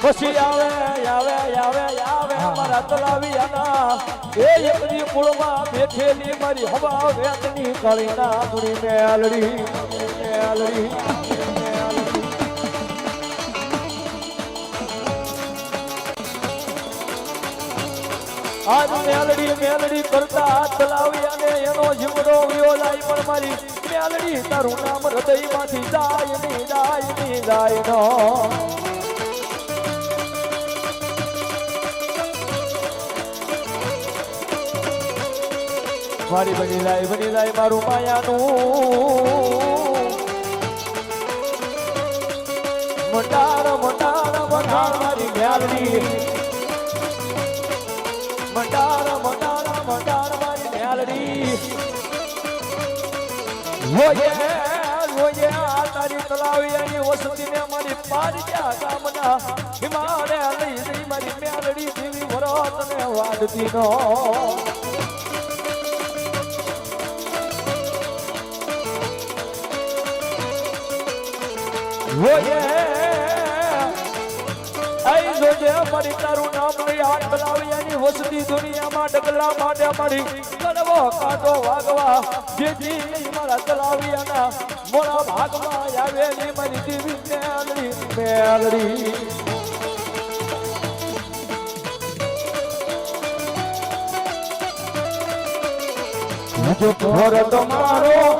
પછી આવે આવે આવે આવે મારા તલાવિયાના. એ એકની કુળમાં બેઠેલી મારી હવા વેતની કળીના ધૂળી મેલડી મેલડી આજ મેલડી મેલડી કરતા તલાવિયાને એનો જીવડો વિયો પણ મારી મેલડી તારું નામ હૃદયમાંથી જાય ની જાય ની જાય નો. મારી બની લાય બની લાય મારું માયાનું. મોટાર મોટાર મોટાર મારી મેલડી મંડાર મંડાર મંડાર મારી મેલડી હોયે હોયે આ તારી તલાવી અહીં વસતી ને મારી પારિયા ગામના હિમાલય લઈ જઈ મારી મેલડી દેવી વરત ને વાડતી નો. હોયે આઈ જોજે મારી તારું નામ લઈ હાથ બલાવી દુનિયામાં ડગલા માટે મારી. કડવો કાંટો વાગવા. જેથી મારા તલાવિયાના મોડા ભાગમાં આવેલી મારી દેવી મેલડી મેલડી. તમારો